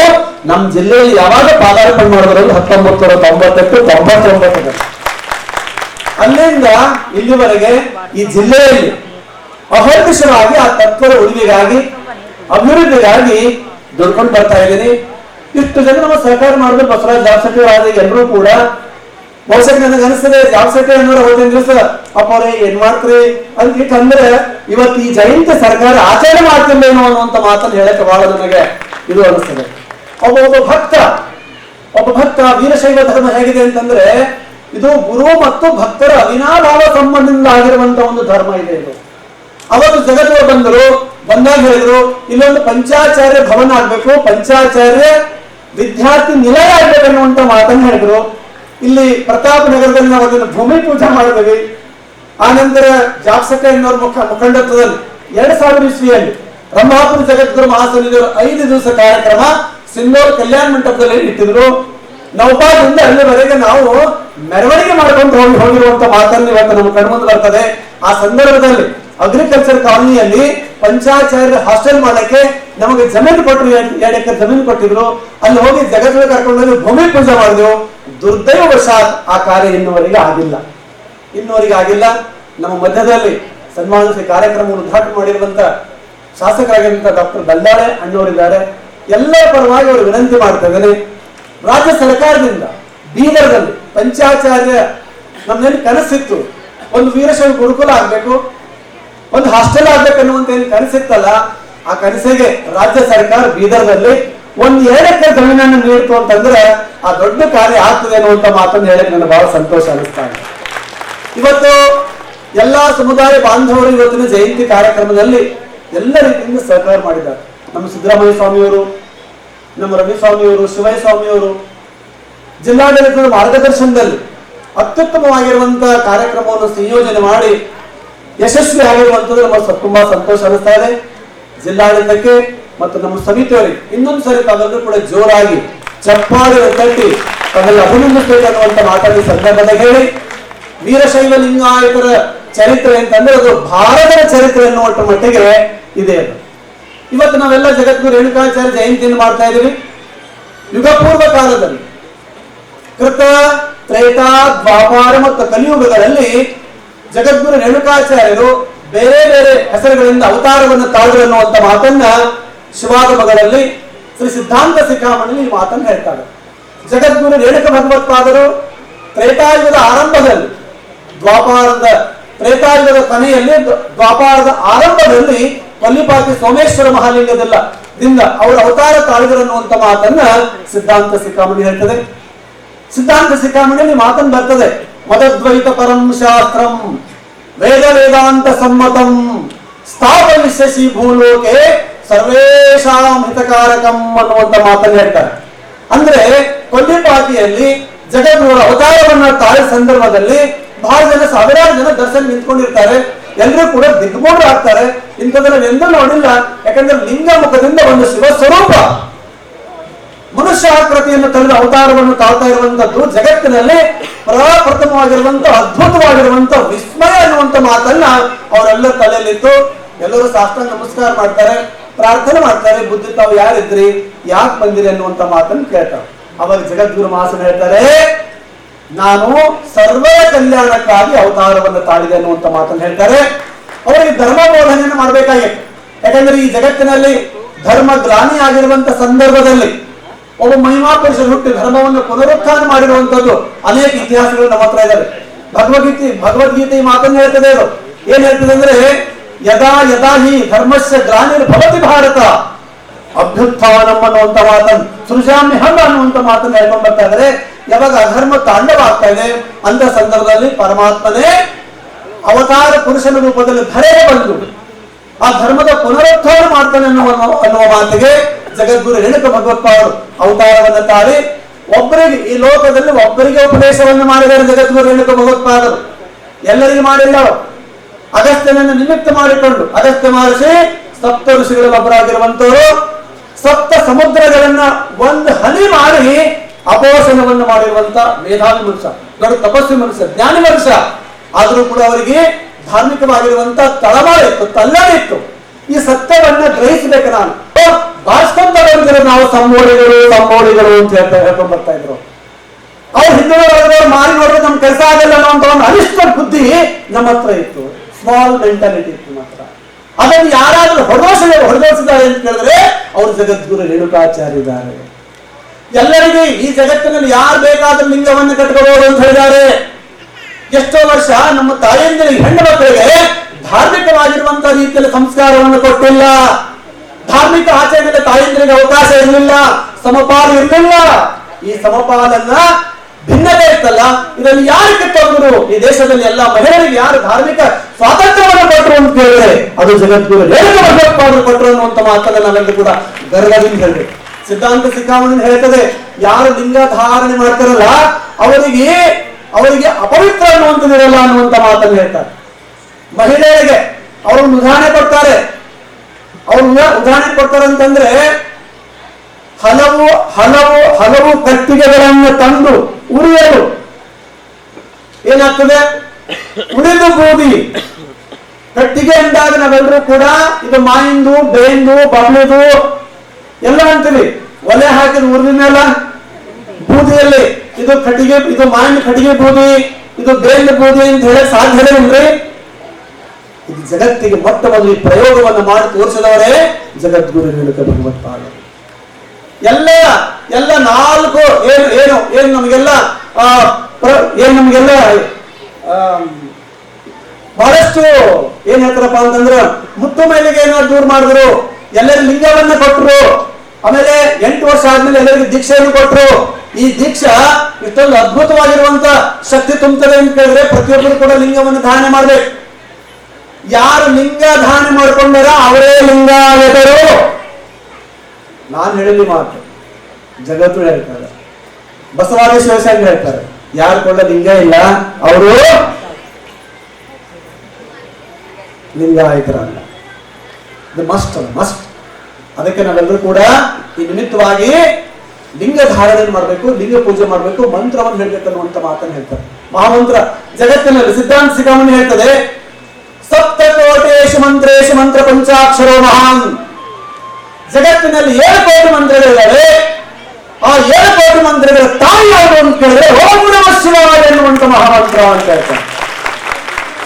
ನಮ್ಮ ಜಿಲ್ಲೆಯಲ್ಲಿ ಯಾವಾಗ ಪಾದಾರ್ಪಣೆ ಮಾಡಿದ್ರು ಹತ್ತೊಂಬತ್ತು ನೂರ ತೊಂಬತ್ತೆಂಟು ತೊಂಬತ್ತೊಂಬತ್ತು ಅಲ್ಲಿಂದ ಇಲ್ಲಿವರೆಗೆ ಈ ಜಿಲ್ಲೆಯಲ್ಲಿ ಅಹರ್ನಿಶವಾಗಿ ಆ ತತ್ವದ ಉಳಿವಿಗಾಗಿ, ಅಭಿವೃದ್ಧಿಗಾಗಿ ದುಡ್ಕೊಂಡು ಬರ್ತಾ ಇದ್ದೀನಿ. ಇಷ್ಟು ಜನ ನಮ್ಮ ಸಹಕಾರ ಮಾಡಿದ್ರು ಬಸವರಾಜ್ ಆದ ಎಲ್ಲರೂ ಕೂಡ ಬಹುಶಃ ನನಗೆ ಅನಿಸ್ತದೆ ಜಾಬ್ಸೆಟ್ಟಿ ಅನ್ನೋರು ಹೋದ ಸರ್ ಅಪ್ಪ ಅವ್ರೆ, ಏನ್ ಮಾಡ್ತೀರಿ? ಅಂತ ಅಂದ್ರೆ ಇವತ್ತು ಈ ಜಯಂತ ಸರ್ಕಾರ ಆಚರಣೆ ಮಾಡ್ತಿಲ್ಲೇನೋ ಅನ್ನುವಂತ ಮಾತನ್ನು ಹೇಳಕ್ಕೆ ಬಹಳ ನನಗೆ ಇದು ಅನಿಸ್ತದೆ. ಒಬ್ಬ ಒಬ್ಬ ಭಕ್ತ ಒಬ್ಬ ಭಕ್ತ ವೀರಶೈವ ಧರ್ಮ ಹೇಗಿದೆ ಅಂತಂದ್ರೆ, ಇದು ಗುರು ಮತ್ತು ಭಕ್ತರ ಅವಿನಾಭಾವ ಸಂಬಂಧದಿಂದ ಆಗಿರುವಂತ ಒಂದು ಧರ್ಮ ಇದೆ ಇದು. ಅವರು ಜಗತ್ತಿಗೆ ಬಂದರು, ಬಂದಾಗ ಹೇಳಿದ್ರು, ಇಲ್ಲೊಂದು ಪಂಚಾಚಾರ್ಯ ಭವನ ಆಗ್ಬೇಕು, ಪಂಚಾಚಾರ್ಯ ವಿದ್ಯಾರ್ಥಿ ನಿಲಯ ಆಗ್ಬೇಕು ಅನ್ನುವಂತ ಮಾತನ್ನು ಹೇಳಿದ್ರು. ಇಲ್ಲಿ ಪ್ರತಾಪ್ ನಗರದಲ್ಲಿ ನಾವು ಅದನ್ನು ಭೂಮಿ ಪೂಜೆ ಮಾಡಿದ್ವಿ ಆನಂತರ ಜಾಕ್ಸಕ ಎನ್ನುವ ಮುಖ ಮುಖಂಡತ್ವದಲ್ಲಿ ಎರಡ್ ಸಾವಿರ ಇಸ್ವಿಯಲ್ಲಿ ಬ್ರಹ್ಮಾಪುರ ಜಗದ್ಗುರು ಮಹಾಸನ್ನಿಧಿಯವರು ಐದು ದಿವಸ ಕಾರ್ಯಕ್ರಮ ಸಿಂಧೂರ್ ಕಲ್ಯಾಣ ಮಂಟಪದಲ್ಲಿ ಇಟ್ಟಿದ್ರು. ನೌಪಾದಿಂದ ಅಲ್ಲಿವರೆಗೆ ನಾವು ಮೆರವಣಿಗೆ ಮಾಡ್ಕೊಂಡು ಹೋಗಿ ಹೋಗಿರುವಂತ ಮಾತನ್ನು ಇವತ್ತು ನಮ್ಮ ಕಣ್ಮುಂದೆ ಬರ್ತದೆ. ಆ ಸಂದರ್ಭದಲ್ಲಿ ಅಗ್ರಿಕಲ್ಚರ್ ಕಾಲೋನಿಯಲ್ಲಿ ಪಂಚಾಚಾರ್ಯ ಹಾಸ್ಟೆಲ್ ಮಾಡಕ್ಕೆ ನಮಗೆ ಜಮೀನು ಕೊಟ್ಟರು. ಎರಡು ಎಕರೆ ಜಮೀನು ಕೊಟ್ಟಿದ್ರು. ಅಲ್ಲಿ ಹೋಗಿ ಜಗತ್ತಿಗೆ ಕರ್ಕೊಂಡು ಭೂಮಿ ಪೂಜೆ ಮಾಡಿದೆವು ದುರ್ದೈವಶಾತ್ ಆ ಕಾರ್ಯ ಇನ್ನುವರೆಗೆ ಆಗಿಲ್ಲ. ಇನ್ನುವರಿಗೆ ಆಗಿಲ್ಲ. ನಮ್ಮ ಮಧ್ಯದಲ್ಲಿ ಸನ್ಮಾನಿಸಿ ಕಾರ್ಯಕ್ರಮವನ್ನು ಉದ್ಘಾಟನೆ ಮಾಡಿರುವಂತ ಶಾಸಕರಾಗಿರುವಂಥ ಡಾಕ್ಟರ್ ದಲ್ಲಾಳೆ ಅಣ್ಣವರಿದ್ದಾರೆ. ಎಲ್ಲ ಪರವಾಗಿ ಅವರು ವಿನಂತಿ ಮಾಡ್ತಾ ಇದ್ದೇನೆ. ರಾಜ್ಯ ಸರ್ಕಾರದಿಂದ ಬೀದರ್ದಲ್ಲಿ ಪಂಚಾಚಾರ್ಯ ನಮ್ದೇನು ಕನಸಿತ್ತು. ಒಂದು ವೀರಶೈವ ಗುರುಕುಲ ಆಗ್ಬೇಕು. ಒಂದು ಹಾಸ್ಟೆಲ್ ಆಗ್ಬೇಕು ಅನ್ನುವಂತ ಏನು ಕನಸಿತ್ತಲ್ಲ, ಆ ಕನಸಿಗೆ ರಾಜ್ಯ ಸರ್ಕಾರ ಬೀದರ್ದಲ್ಲಿ ಒಂದ್ ಏಳಕ್ಕೆ ಜಮೀನನ್ನು ನೀಡ್ತು ಅಂತಂದ್ರೆ ಆ ದೊಡ್ಡ ಕಾರ್ಯ ಆಗ್ತದೆ ಅಂತ ಮಾತನ್ನು ಹೇಳಕ್ ನನಗೆ ಬಹಳ ಸಂತೋಷ ಅನಿಸ್ತಾ ಇದೆ. ಇವತ್ತು ಎಲ್ಲಾ ಸಮುದಾಯ ಬಾಂಧವರು ಇವತ್ತಿನ ಜಯಂತಿ ಕಾರ್ಯಕ್ರಮದಲ್ಲಿ ಎಲ್ಲ ರೀತಿಯಿಂದ ಸಹಕಾರ ಮಾಡಿದ್ದಾರೆ. ನಮ್ಮ ಸಿದ್ದರಾಮಯ್ಯ ಸ್ವಾಮಿಯವರು ನಮ್ಮ ರವಿ ಸ್ವಾಮಿಯವರು ಶಿವಯ್ಯ ಸ್ವಾಮಿಯವರು ಜಿಲ್ಲಾಡಳಿತದ ಮಾರ್ಗದರ್ಶನದಲ್ಲಿ ಅತ್ಯುತ್ತಮವಾಗಿರುವಂತಹ ಕಾರ್ಯಕ್ರಮವನ್ನು ಸಂಯೋಜನೆ ಮಾಡಿ ಯಶಸ್ವಿ ಆಗಿರುವಂತದ್ದು ನಮ್ಮ ತುಂಬಾ ಸಂತೋಷ ಅನಿಸ್ತಾ ಇದೆ. ಜಿಲ್ಲಾಡಳಿತಕ್ಕೆ ಮತ್ತು ನಮ್ಮ ಸಮಿತಿಯವರಿಗೆ ಇನ್ನೊಂದು ಸರಿ ತಾವೆಲ್ಲರೂ ಕೂಡ ಜೋರಾಗಿ ಚಪ್ಪಾಳೆ ತಟ್ಟಿ ಅಭಿನಂದಿಸಬೇಕು ಮಾತನ್ನು ಈ ಸಂದರ್ಭದಾಗ ಹೇಳಿ. ವೀರಶೈವ ಲಿಂಗಾಯತರ ಚರಿತ್ರೆ ಅಂತಂದ್ರೆ ಅದು ಭಾರತದ ಚರಿತ್ರೆ ಎನ್ನುವಂತ ಮಟ್ಟಿಗೆ ಇದೆ ಅದು. ಇವತ್ತು ನಾವೆಲ್ಲ ಜಗದ್ಗುರು ರೇಣುಕಾಚಾರ್ಯ ಜಯಂತಿಯನ್ನು ಮಾಡ್ತಾ ಇದ್ದೀವಿ. ಯುಗಪೂರ್ವ ಕಾಲದಲ್ಲಿ ಕೃತ, ತ್ರೇತ, ದ್ವಾಪಾರ ಮತ್ತು ಕಲಿಯುಗಗಳಲ್ಲಿ ಜಗದ್ಗುರು ರೇಣುಕಾಚಾರ್ಯರು ಬೇರೆ ಬೇರೆ ಹೆಸರುಗಳಿಂದ ಅವತಾರವನ್ನು ತಾಳು ಅನ್ನುವಂಥ ಮಾತನ್ನ ಶಿವಾಗಮಗಳಲ್ಲಿ ಶ್ರೀ ಸಿದ್ಧಾಂತ ಸಿಖಾಮಣಿಲಿ ಈ ಮಾತನ್ನು ಹೇಳ್ತಾರೆ ಜಗದ್ಗುರು ರೇಣುಕ ಭಗವತ್ಪಾದರು ತ್ರೇತಾಯುಗದ ಆರಂಭದಲ್ಲಿ, ದ್ವಾಪಾರದ ತ್ರೇತಾಯುಗದ ಕೊನೆಯಲ್ಲಿ ದ್ವ- ದ್ವಾಪಾರದ ಆರಂಭದಲ್ಲಿ ಪಲ್ಲಿಪಾತಿ ಸೋಮೇಶ್ವರ ಮಹಾಲಿಂಗದಲ್ಲ ದಿಂದ ಅವರ ಅವತಾರ ತಾಳಿದರು ಅನ್ನುವಂತ ಮಾತನ್ನ ಸಿದ್ಧಾಂತ ಸಿಖಾಮಣಿ ಹೇಳ್ತದೆ. ಸಿದ್ಧಾಂತ ಸಿಖಾಮಣಿಯಲ್ಲಿ ಮಾತನ್ನು ಬರ್ತದೆ, ಮದದ್ವೈತ ಪರಂ ಶಾಸ್ತ್ರಂ, ವೇದ ವೇದಾಂತ ಸಮ್ಮತಂ ಸ್ಥಾಪನಿಸಿ ಭೂಲೋಕೆ ಸರ್ವೇಶಾಂ ಹಿತಕಾರಕಂ ಅನ್ನುವಂತ ಮಾತನ್ನು ಹೇಳ್ತಾರೆ. ಅಂದ್ರೆ ಕೊಲ್ಲಿಪಾತಿಯಲ್ಲಿ ಜಗದ್ಗುರು ಅವತಾರವನ್ನ ತಾಳಿದ ಸಂದರ್ಭದಲ್ಲಿ ಬಹಳ ಜನ, ಸಾವಿರಾರು ಜನ ದರ್ಶನ ನಿಂತ್ಕೊಂಡಿರ್ತಾರೆ. ಎಲ್ಲರೂ ಕೂಡ ದಿಗ್ಮೂಢರು ಆಗ್ತಾರೆ. ಇಂಥದನ್ನ ಎಂದೂ ನೋಡಿಲ್ಲ. ಯಾಕಂದ್ರೆ ಲಿಂಗ ಮುಖದಿಂದ ಒಂದು ಶಿವ ಸ್ವರೂಪ. ಮನುಷ್ಯ ಆಕೃತಿಯನ್ನು ತಳೆದ ಅವತಾರವನ್ನು ತಾಳ್ತಾ ಇರುವಂತದ್ದು ಜಗತ್ತಿನಲ್ಲಿ ಪ್ರಪ್ರಥಮವಾಗಿರುವಂತ ಅದ್ಭುತವಾಗಿರುವಂತ ವಿಸ್ಮಯ ಅನ್ನುವಂತ ಮಾತನ್ನ ಅವರೆಲ್ಲ ತಲೆಯಲ್ಲಿತ್ತು ಎಲ್ಲರೂ ಸಾಷ್ಟಾಂಗ ನಮಸ್ಕಾರ ಮಾಡ್ತಾರೆ. ಪ್ರಾರ್ಥನೆ ಮಾಡ್ತಾರೆ, ಬುದ್ಧಿ ತಾವು ಯಾರಿದ್ರಿ? ಯಾಕೆ ಬಂದಿರಿ? ಅನ್ನುವಂತ ಮಾತನ್ನು ಕೇಳ್ತಾರೆ. ಅವಾಗ ಜಗದ್ಗುರು ಮಾಸನ ಹೇಳ್ತಾರೆ, ನಾನು ಸರ್ವ ಕಲ್ಯಾಣಕ್ಕಾಗಿ ಅವತಾರವನ್ನು ತಾಳಿದೆ ಅನ್ನುವಂತ ಮಾತನ್ನು ಹೇಳ್ತಾರೆ. ಅವರಿಗೆ ಧರ್ಮ ಬೋಧನೆಯನ್ನು ಮಾಡಬೇಕಾಗಿತ್ತು ಯಾಕಂದ್ರೆ ಈ ಜಗತ್ತಿನಲ್ಲಿ ಧರ್ಮ ಗ್ಲಾನಿ ಆಗಿರುವಂತ ಸಂದರ್ಭದಲ್ಲಿ ಒಬ್ಬ ಮಹಿಮಾ ಪುರುಷರು ಹುಟ್ಟಿ ಧರ್ಮವನ್ನು ಪುನರುತ್ಥಾನ ಮಾಡಿರುವಂತದ್ದು ಅನೇಕ ಇತಿಹಾಸಗಳು ನಮ್ಮ ಹತ್ರ ಇದ್ದಾರೆ ಭಗವದ್ಗೀತೆ ಭಗವದ್ಗೀತೆ ಮಾತನ್ನು ಹೇಳ್ತದೆ ಅದು ಏನ್ ಹೇಳ್ತದೆ ಅಂದ್ರೆ ಯದಾ ಯದಾ ಹಿ ಧರ್ಮಸ್ಯ ಗ್ಲಾನಿರ್ ಭವತಿ ಭಾರತ. ಅಭ್ಯುತ್ಥಾನಂ ಅನ್ನುವಂತ ಮಾತನ್ ಸೃಜಾಮ್ಯ ಹಂಗ ಅನ್ನುವಂತ ಮಾತನ್ನು ಹೇಳ್ಕೊಂಡ್ ಬರ್ತಾ ಇದ್ದಾರೆ ಯಾವಾಗ ಅಧರ್ಮ ತಾಂಡವಾಗ್ತಾ ಇದೆ ಅಂತ ಸಂದರ್ಭದಲ್ಲಿ ಪರಮಾತ್ಮನೇ ಅವತಾರ ಪುರುಷನ ರೂಪದಲ್ಲಿ ಧರೆಗೆ ಬಂದು ಆ ಧರ್ಮದ ಪುನರುತ್ಥಾನ ಮಾಡ್ತಾನೆ ಅನ್ನುವ ಅನ್ನುವ ಮಾತಿಗೆ ಜಗದ್ಗುರು ರೇಣುಕ ಭಗವತ್ಪಾದರು. ಅವತಾರವನ್ನು ತಾಳಿ ಒಬ್ಬರಿಗೆ, ಈ ಲೋಕದಲ್ಲಿ ಒಬ್ಬರಿಗೆ ಉಪದೇಶವನ್ನು ಮಾಡಿದರೆ ಜಗದ್ಗುರು ಹೇಳಿಕ ಭಗವತ್ಪಾದರು. ಎಲ್ಲರಿಗೂ ಮಾಡಿಲ್ಲ. ಅಗಸ್ತ್ಯನನ್ನು ನಿಮಿತ್ತ ಮಾಡಿಕೊಂಡು ಅಗಸ್ತ್ಯ ಮಹರ್ಷಿ ಸಪ್ತ ಋಷಿಗಳಲ್ಲಿ ಒಬ್ಬರಾಗಿರುವಂತವರು ಸಪ್ತ ಸಮುದ್ರಗಳನ್ನ ಒಂದು ಹನಿ ಮಾಡಿ ಅಪೋಷಣವನ್ನು ಮಾಡಿರುವಂತ ಮೇಧಾವಿ ಮನುಷ್ಯ ದೊಡ್ಡ ತಪಸ್ವಿ ಮನುಷ್ಯ, ಜ್ಞಾನಿ ಮನುಷ್ಯ. ಆದರೂ ಕೂಡ ಅವರಿಗೆ ಧಾರ್ಮಿಕವಾಗಿರುವಂತ ತಳಮಾಳ ಇತ್ತು ತಲ್ಲಡೆ ಇತ್ತು. ಈ ಸತ್ಯವನ್ನ ಗ್ರಹಿಸಬೇಕು ನಾನು. ಬಂದಿರೋ ನಾವು ಸಂಬೋಳಿಗಳು ಸಂಬೋಳಿಗಳು ಅಂತ ಹೇಳ್ತಾ ಹೇಳ್ಕೊಂಡು ಬರ್ತಾ ಇದ್ರು. ಅವ್ರು ಹಿಂದಿನ ಮಾರಿ ನೋಡಿದ್ರೆ ನಮ್ ಕೆಲಸ ಆಗಲ್ಲ ಅನ್ನೋ ಒಂದು ಅನಿಷ್ಟ ಬುದ್ಧಿ ನಮ್ಮ ಹತ್ರ ಇತ್ತು. ಸ್ಮಾಲ್ ಮೆಂಟಾಲಿಟಿ ಇತ್ತು ಮಾತ್ರ. ಅದನ್ನು ಯಾರಾದರೂ ಹೊರದೋಷ ಹೊರದೋಸಿದ್ದಾರೆ ಅಂತ ಕೇಳಿದ್ರೆ ಅವರು ಜಗದ್ಗುರು ರೇಣುಕಾಚಾರ್ಯ ಇದ್ದಾರೆ. ಎಲ್ಲರಿಗೂ ಈ ಜಗತ್ತಿನಲ್ಲಿ ಯಾರು ಬೇಕಾದ್ರೂ ಲಿಂಗವನ್ನು ಕಟ್ಕೋಬಹುದು ಅಂತ ಹೇಳಿದ್ದಾರೆ. ಎಷ್ಟೋ ವರ್ಷ ನಮ್ಮ ತಾಯಂದಿರಿಗೆ ಹೆಣ್ಣು ಮಕ್ಕಳಿಗೆ ಧಾರ್ಮಿಕವಾಗಿರುವಂತಹ ರೀತಿಯಲ್ಲಿ ಸಂಸ್ಕಾರವನ್ನು ಕೊಟ್ಟಿಲ್ಲ. ಧಾರ್ಮಿಕ ಆಚರಣೆಗೆ ತಾಯಂದಿರಿಗೆ ಅವಕಾಶ ಇರಲಿಲ್ಲ. ಸಮಪಾಲ ಇರಲಿಲ್ಲ. ಈ ಸಮಪಾಲನ್ನ ಭಿನ್ನತೆ ಇರ್ತಲ್ಲ ಇದನ್ನು ಯಾರು ಕಿತ್ತೋದ್ರು ಈ ದೇಶದಲ್ಲಿ ಎಲ್ಲ ಮಹಿಳೆಯರಿಗೆ ಯಾರು ಧಾರ್ಮಿಕ ಸ್ವಾತಂತ್ರ್ಯವನ್ನು ಕೊಟ್ಟರು ಅಂತ ಹೇಳಿದ್ರೆ, ಅದು ಜಗದ್ಗುರು ಭಗವತ್ಪಾದರು ಕೊಟ್ಟರು ಅನ್ನುವಂತ ಮಾತನ್ನ ನಾವೆಲ್ಲರೂ ಕೂಡ ಗರ್ವದಿಂದ ಹೇಳಬೇಕು. ಸಿದ್ಧಾಂತ ಸಿಕ್ಕಾಮಣಿ ಹೇಳ್ತದೆ, ಯಾರು ಲಿಂಗ ಧಾರಣೆ ಮಾಡ್ತಾರಲ್ಲ, ಅವರಿಗೆ ಅವರಿಗೆ ಅಪವಿತ್ರ ಅನ್ನುವಂಥದ್ದಿರಲ್ಲ ಅನ್ನುವಂತ ಮಾತನ್ನು ಹೇಳ್ತಾರೆ. ಮಹಿಳೆಯರಿಗೆ ಅವರು ಉದಾಹರಣೆ ಕೊಡ್ತಾರೆ. ಅವ್ರನ್ನ ಉದಾಹರಣೆ ಕೊಡ್ತಾರೆ ಅಂತಂದ್ರೆ ಹಲವು ಹಲವು ಹಲವು ಕಟ್ಟಿಗೆಗಳನ್ನು ತಂದು ಉರಿಯಲು ಏನಾಗ್ತದೆ? ಉರಿದು ಬೂದಿ. ಕಟ್ಟಿಗೆ ಅಂದಾಗ ನಾವೆಲ್ಲರೂ ಕೂಡ ಇದು ಮಾಯಿಂದು, ಬೇಯಿಂದು ಬಬ್ಲಿದು ಎಲ್ಲ ಅಂತೀವಿ ಒಲೆ ಹಾಕಿದ ಉರಿದ ಮೇಲೆ ಬೂದಿಯಲ್ಲಿ ಇದು ಕಟ್ಟಿಗೆ, ಇದು ಮಾಯಿಂದ ಕಟ್ಟಿಗೆ ಬೂದಿ, ಇದು ಬೇಯಿಂದ ಬೂದಿ ಅಂತ ಹೇಳಿ ಸಾಧ್ಯ ಇಲ್ರಿ ಇದು ಜಗತ್ತಿಗೆ ಮೊಟ್ಟ ಮೊದಲು ಈ ಪ್ರಯೋಗವನ್ನು ಮಾಡಿ ತೋರಿಸಿದವರೇ ಜಗದ್ಗುರು ಭಗವತ್ಪಾದ ಎಲ್ಲ ಎಲ್ಲ ನಾಲ್ಕು ಏನು ಏನು ಏನು ನಮಗೆಲ್ಲ ಏನು ನಮಗೆಲ್ಲ ಬಹಳಷ್ಟು ಏನ್ ಹೇಳ್ತಾರಪ್ಪ ಅಂತಂದ್ರೆ ಮುತ್ತು ಮೇಲೆಗೆ ಏನೋ ದೂರ ಮಾಡಿದ್ರು, ಎಲ್ಲರೂ ಲಿಂಗವನ್ನ ಕೊಟ್ಟರು ಆಮೇಲೆ ಎಂಟು ವರ್ಷ ಆದ್ಮೇಲೆ ಎಲ್ಲರಿಗೂ ದೀಕ್ಷೆಯನ್ನು ಕೊಟ್ಟರು ಈ ದೀಕ್ಷಾ ಇಷ್ಟೊಂದು ಅದ್ಭುತವಾಗಿರುವಂತ ಶಕ್ತಿ ತುಂಬುತ್ತದೆ ಅಂತ ಕೇಳಿದ್ರೆ ಪ್ರತಿಯೊಬ್ಬರು ಕೂಡ ಲಿಂಗವನ್ನು ಧಾರಣೆ ಮಾಡ್ಬೇಕು. ಯಾರು ಲಿಂಗ ಧಾರಣೆ ಮಾಡ್ಕೊಂಡಾರ ಅವರೇ ಲಿಂಗಾಯತರು. ನಾನು ಹೇಳಲಿ ಮಾತು. ಜಗತ್ತು ಹೇಳ್ತಾರೆ. ಬಸವಾದಿ ಶಿವಸಂಘ ಹೇಳ್ತಾರೆ. ಯಾರು ಕೊಂಡ ಲಿಂಗ ಇಲ್ಲ, ಅವರು ಲಿಂಗಾಯಿತರಲ್ಲ. ಇದು ಮಸ್ಟ್ ಮಸ್ಟ್ ಅದಕ್ಕೆ ನಾವೆಲ್ಲರೂ ಕೂಡ ಈ ನಿಮಿತ್ತವಾಗಿ ಲಿಂಗ ಧಾರಣೆ ಮಾಡಬೇಕು, ಲಿಂಗ ಪೂಜೆ ಮಾಡಬೇಕು, ಮಂತ್ರವನ್ನು ಅನ್ನುವಂಥ ಮಾತನ್ನು ಹೇಳ್ತಾರೆ. ಮಹಾಮಂತ್ರ, ಜಗತ್ತಿನಲ್ಲಿ ಸಿದ್ಧಾಂತ ಸಿಗಾಮಣಿ ಹೇಳ್ತದೆ ಸಪ್ತ ಕೋಟೇಶು ಮಂತ್ರೇಶು ಮಂತ್ರ ಪಂಚಾಕ್ಷರೋ ಮಹಾನ್. ಜಗತ್ತಿನಲ್ಲಿ ಏಳು ಕೋಟಿ ಮಂದಿರಗಳಿದ್ದಾವೆ ಆ ಏಳು ಕೋಟಿ ಮಂತ್ರಗಳ ತಾಯಿ ಯಾರು ಅಂತ ಕೇಳಿದ್ರೆ ಓಂ ನಮ ಶಿವಾಯ ಎನ್ನುವಂತ ಮಹಾಮಂತ್ರ ಅಂತ ಹೇಳ್ತಾರೆ.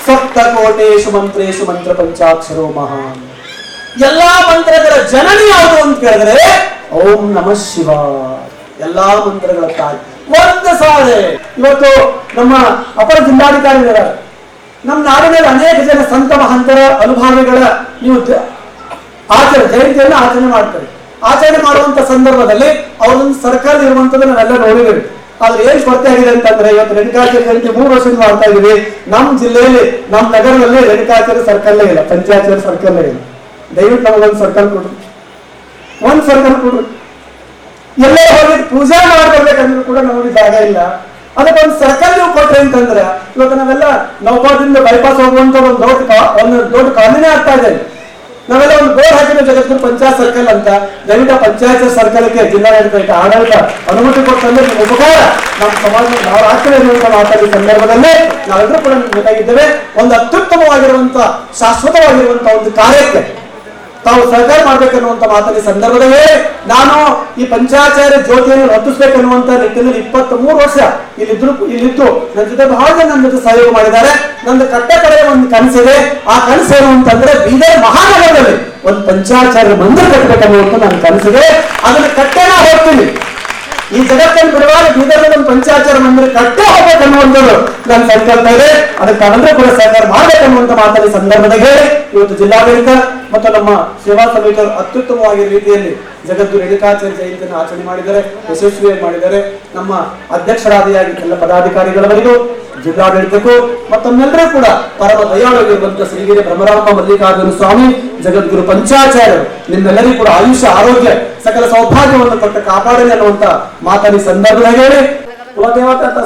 ಸಪ್ತಕೋಟೇಶು ಮಂತ್ರೇಶು ಮಂತ್ರ ಪಂಚಾಕ್ಷರೋ ಮಹಾನ್ ಎಲ್ಲಾ ಮಂತ್ರಗಳ ಜನನಿ ಯಾವುದು ಅಂತ ಕೇಳಿದ್ರೆ ಓಂ ನಮ ಶಿವ. ಎಲ್ಲಾ ಮಂತ್ರಗಳ ತಾಯಿ. ಒಂದು ಸಾಧೆ. ಇವತ್ತು ನಮ್ಮ ಅಪರ ಜಿಲ್ಲಾಧಿಕಾರಿ ನಮ್ಮ ನಾಡಿನಲ್ಲಿ ಅನೇಕ ಜನ ಸಂತ ಮಹಂತರ ಅನುಭಾವಿಗಳ ನೀವು ಆಚರಣೆ ಜಯಂತಿಯನ್ನು ಆಚರಣೆ ಮಾಡ್ತಾರೆ. ಆಚರಣೆ ಮಾಡುವಂತ ಸಂದರ್ಭದಲ್ಲಿ ಅವರೊಂದು ಸರ್ಕಾರ ಇರುವಂತದ್ದು ನಾವೆಲ್ಲ ನೋಡಿದ್ದೇವೆ. ಆದ್ರೆ ಏನ್ ಕೊರತೆ ಆಗಿದೆ ಅಂತಂದ್ರೆ ಇವತ್ತು ರೇಣುಕಾಚಾರ್ಯ ಜಯಂತಿ ಮೂರು ವರ್ಷದಿಂದ ಮಾಡ್ತಾ ಇದೀವಿ ನಮ್ಮ ಜಿಲ್ಲೆಯಲ್ಲಿ, ನಮ್ಮ ನಗರದಲ್ಲಿ ರೇಣುಕಾಚಾರ್ಯ ಸರ್ಕಲ್ ಇಲ್ಲ ಪಂಚಾಯತ್ ಸರ್ಕಲ್ ಇಲ್ಲ. ದಯವಿಟ್ಟು ನಮಗೊಂದು ಸರ್ಕಲ್ ಕೊಡ್ರಿ. ಒಂದ್ ಸರ್ಕಲ್ ಕೊಡ್ರಿ. ಎಲ್ಲೇ ಹೋಗಿ ಪೂಜೆ ಮಾಡ್ಬೇಕಂದ್ರೂ ಕೂಡ ನಮಗೆ ಜಾಗ ಇಲ್ಲ. ಅದಕ್ಕೆ ಒಂದು ಸರ್ಕಲ್ ನೀವು ಕೊಟ್ರಿ ಅಂತಂದ್ರೆ, ಇವತ್ತು ನಾವೆಲ್ಲ ನೌಪಾದಿಂದ ಬೈಪಾಸ್ ಹೋಗುವಂತ ಒಂದು ದೊಡ್ಡ ಒಂದು ದೊಡ್ಡ ಕಾನೂನೇ ಆಗ್ತಾ ಇದೆ. ನಾವೆಲ್ಲ ಒಂದು ಬೋರ್ಡ್ ಹಾಕಿದ್ರೆ ಜಗತ್ತಿನ ಪಂಚಾಯತ್ ಸರ್ಕಲ್ ಅಂತ ದಯವಿಟ್ಟು ಪಂಚಾಯತ್ ಸರ್ಕಲ್ಗೆ ಜಿಲ್ಲಾಡಳಿತ ಆಡಳಿತ ಅನುಮತಿ ಕೊಟ್ಟಂದ್ರೆ ನಿಮ್ಮ ಉಪಕಾರ. ನಮ್ಮ ಸಮಾಜ, ನಾವು ರಾಷ್ಟ್ರೀಯ ಮಾತಾಡಿದ ಸಂದರ್ಭದಲ್ಲಿ ನಾವೆಲ್ಲರೂ ಕೂಡ ಬೇಕಾಗಿದ್ದೇವೆ. ಒಂದು ಅತ್ಯುತ್ತಮವಾಗಿರುವಂತಹ ಶಾಶ್ವತವಾಗಿರುವಂತಹ ಒಂದು ಕಾರ್ಯಕ್ಕೆ ತಾವು ಸಹಕಾರ ಮಾಡ್ಬೇಕನ್ನುವಂತ ಮಾತಿನ ಸಂದರ್ಭದಲ್ಲೇ ನಾನು ಈ ಪಂಚಾಚಾರ್ಯ ಜ್ಯೋತಿಯನ್ನು ರಚಿಸಬೇಕನ್ನುವಂತ ನಿಟ್ಟಿನಲ್ಲಿ ಇಪ್ಪತ್ತ್ ಮೂರು ವರ್ಷ ಇಲ್ಲಿದ್ರು ಇಲ್ಲಿದ್ದು. ನನ್ನ ಜೊತೆ ಬಹಳ ಜನ ನನ್ನ ಜೊತೆ ಸಹಯೋಗ ಮಾಡಿದ್ದಾರೆ. ನಂದು ಕಟ್ಟ ಕಡೆಯ ಒಂದು ಕನಸಿದೆ. ಆ ಕನಸು ಏನು ಅಂತಂದ್ರೆ ಬೀದರ್ ಮಹಾನಗರದಲ್ಲಿ ಒಂದು ಪಂಚಾಚಾರ್ಯ ಮಂದಿರ ಕಟ್ಟಬೇಕನ್ನುವಂತ ನನ್ನ ಕನಸಿದೆ. ಅದನ್ನ ಕಟ್ಟೆನ ಹೋಗ್ತೀನಿ. ಈ ಜಗತ್ತನ್ನು ಬಿಡುವಾಗ ಬೀದರ್ನ ಒಂದು ಪಂಚಾಚಾರ ಮಂದಿರ ಕಟ್ಟೆ ಹೋಗ್ಬೇಕನ್ನುವಂಥದ್ದು ನನ್ನ ಸಂಕಲ್ಪ ಇದೆ. ಅದಕ್ಕೆ ಅಂದ್ರೆ ಕೂಡ ಸಹಕಾರ ಮಾಡ್ಬೇಕನ್ನುವಂತ ಈ ಸಂದರ್ಭದಾಗ ಇವತ್ತು ಜಿಲ್ಲಾಡಳಿತ ಮತ್ತು ನಮ್ಮ ಸೇವಾ ಸಮಿತಿಯವರು ಅತ್ಯುತ್ತಮವಾಗಿ ರೀತಿಯಲ್ಲಿ ಜಗದ್ಗುರು ರೇಣುಕಾಚಾರ್ಯ ಜಯಂತಿಯನ್ನು ಆಚರಣೆ ಮಾಡಿದ್ದಾರೆ, ಯಶಸ್ವಿಯಾಗಿ ಮಾಡಿದ್ದಾರೆ. ನಮ್ಮ ಅಧ್ಯಕ್ಷರಾದಿಯಾಗಿ ಎಲ್ಲ ಪದಾಧಿಕಾರಿಗಳವರಿಗೂ, ಜಿಲ್ಲಾಡಳಿತಕ್ಕೂ ಮತ್ತೊಮ್ಮೆಲ್ಲರೂ ಕೂಡ ಪರಮ ದಯಾಳುವಾಗಿರುವಂತಹ ಶ್ರೀಗಿರಿ ಬ್ರಹ್ಮರಾಮ ಮಲ್ಲಿಕಾರ್ಜುನ ಸ್ವಾಮಿ, ಜಗದ್ಗುರು ಪಂಚಾಚಾರ್ಯರು, ನಿಮ್ಮೆಲ್ಲರಿಗೂ ಕೂಡ ಆಯುಷ್ಯ, ಆರೋಗ್ಯ, ಸಕಲ ಸೌಭಾಗ್ಯವನ್ನು ಕೊಟ್ಟ ಕಾಪಾಡಲಿ ಅನ್ನುವಂತ ಮಾತಾಡಿ ಸಂದರ್ಭದಲ್ಲಿ ಹೇಳಿ.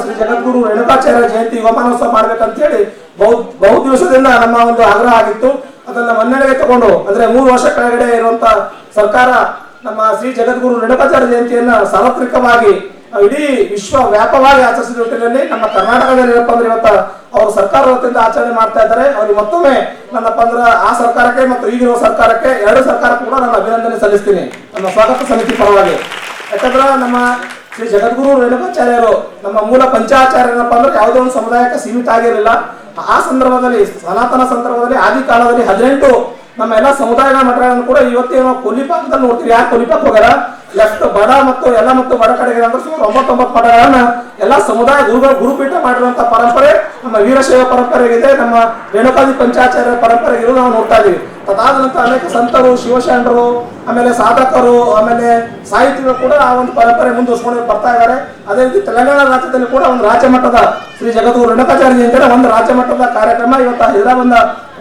ಶ್ರೀ ಜಗದ್ಗುರು ರೇಣುಕಾಚಾರ್ಯ ಜಯಂತಿ ಯುವಮಾನೋತ್ಸವ ಮಾಡ್ಬೇಕಂತ ಹೇಳಿ ಬಹು ಬಹು ದಿವಸದಿಂದ ನಮ್ಮ ಒಂದು ಆಗ್ರಹ ಆಗಿತ್ತು. ಅದನ್ನ ಮನ್ನಣೆಗೆ ತಗೊಂಡು, ಅಂದ್ರೆ ಮೂರು ವರ್ಷ ಕೆಳಗಡೆ ಇರುವಂತ ಸರ್ಕಾರ ನಮ್ಮ ಶ್ರೀ ಜಗದ್ಗುರು ರೇಣುಕಾಚಾರ್ಯ ಜಯಂತಿಯನ್ನ ಸಾರ್ವತ್ರಿಕವಾಗಿ ಇಡೀ ವಿಶ್ವ ವ್ಯಾಪವಾಗಿ ಆಚರಿಸಿದ ನಿಟ್ಟಿನಲ್ಲಿ ನಮ್ಮ ಕರ್ನಾಟಕದಲ್ಲಿ ಏನಪ್ಪ ಅಂದ್ರೆ ಇವತ್ತ ಅವರ ಸರ್ಕಾರ ವತಿಯಿಂದ ಆಚರಣೆ ಮಾಡ್ತಾ ಇದ್ದಾರೆ. ಅವ್ರಿಗೆ ಮತ್ತೊಮ್ಮೆ ನನ್ನಪ್ಪ ಅಂದ್ರೆ ಆ ಸರ್ಕಾರಕ್ಕೆ ಮತ್ತು ಈಗಿರುವ ಸರ್ಕಾರಕ್ಕೆ ಎರಡು ಸರ್ಕಾರಕ್ಕೂ ಕೂಡ ನಾನು ಅಭಿನಂದನೆ ಸಲ್ಲಿಸ್ತೀನಿ. ನಮ್ಮ ಸ್ವಾಗತ ಸಮಿತಿ ಪರವಾಗಿ. ಯಾಕಂದ್ರೆ ನಮ್ಮ ಶ್ರೀ ಜಗದ್ಗುರು ರೇಣುಕಾಚಾರ್ಯರು ನಮ್ಮ ಮೂಲ ಪಂಚಾಚಾರ್ಯ ಏನಪ್ಪ ಅಂದ್ರೆ ಯಾವುದೋ ಒಂದು ಸಮುದಾಯಕ್ಕೆ ಸೀಮಿತ ಆಗಿರಲಿಲ್ಲ. ಆ ಸಂದರ್ಭದಲ್ಲಿ, ಸನಾತನ ಸಂದರ್ಭದಲ್ಲಿ, ಆದಿ ಕಾಲದಲ್ಲಿ ಹದಿನೆಂಟು ನಮ್ಮ ಎಲ್ಲ ಸಮುದಾಯಗಳ ಮಠಗಳನ್ನು ಕೂಡ ಇವತ್ತೇನೋ ಕೊಲಿಪಾಕದಲ್ಲಿ ನೋಡ್ತೀವಿ ಯಾಕೆ ಕೊಲಿಪಾಕ್ ಹೋಗ್ಯಾರ ಎಷ್ಟು ಬಡ ಮತ್ತು ಎಲ್ಲ ಮತ್ತು ಬಡ ಕಡೆಗೆ ಅಂದ್ರೆ ಸುಮಾರು ಒಂಬತ್ತೊಂಬತ್ತು ಮಠಗಳನ್ನ ಎಲ್ಲ ಸಮುದಾಯ ಗುರುಗಳು ಗುರುಪೀಠ ಮಾಡಿರುವಂತ ಪರಂಪರೆ ನಮ್ಮ ವೀರಶೈವ ಪರಂಪರೆಗಿದೆ ನಮ್ಮ ರೇಣುಕಾದಿ ಪಂಚಾಚಾರ್ಯ ಇರುವುದು ನಾವು ನೋಡ್ತಾ ಇದೀವಿ ತದಾದ ನಂತರ ಅನೇಕ ಸಂತರು ಶಿವಶರಣರು ಆಮೇಲೆ ಸಾಧಕರು, ಆಮೇಲೆ ಸಾಹಿತಿಗಳು ಕೂಡ ಆ ಒಂದು ಪರಂಪರೆ ಮುಂದುವರ್ಸ್ಕೊಂಡು ಬರ್ತಾ ಇದ್ದಾರೆ. ಅದೇ ರೀತಿ ತೆಲಂಗಾಣ ರಾಜ್ಯದಲ್ಲಿ ಕೂಡ ಒಂದು ರಾಜ್ಯ ಮಟ್ಟದ ಶ್ರೀ ಜಗದ್ಗುರು ರೇಣುಕಾಚಾರ್ಯ ಜಯಂತಿಯ ಒಂದು ರಾಜ್ಯ ಮಟ್ಟದ ಕಾರ್ಯಕ್ರಮ ಇವತ್ತು ಹೈದರಾಬಾದ್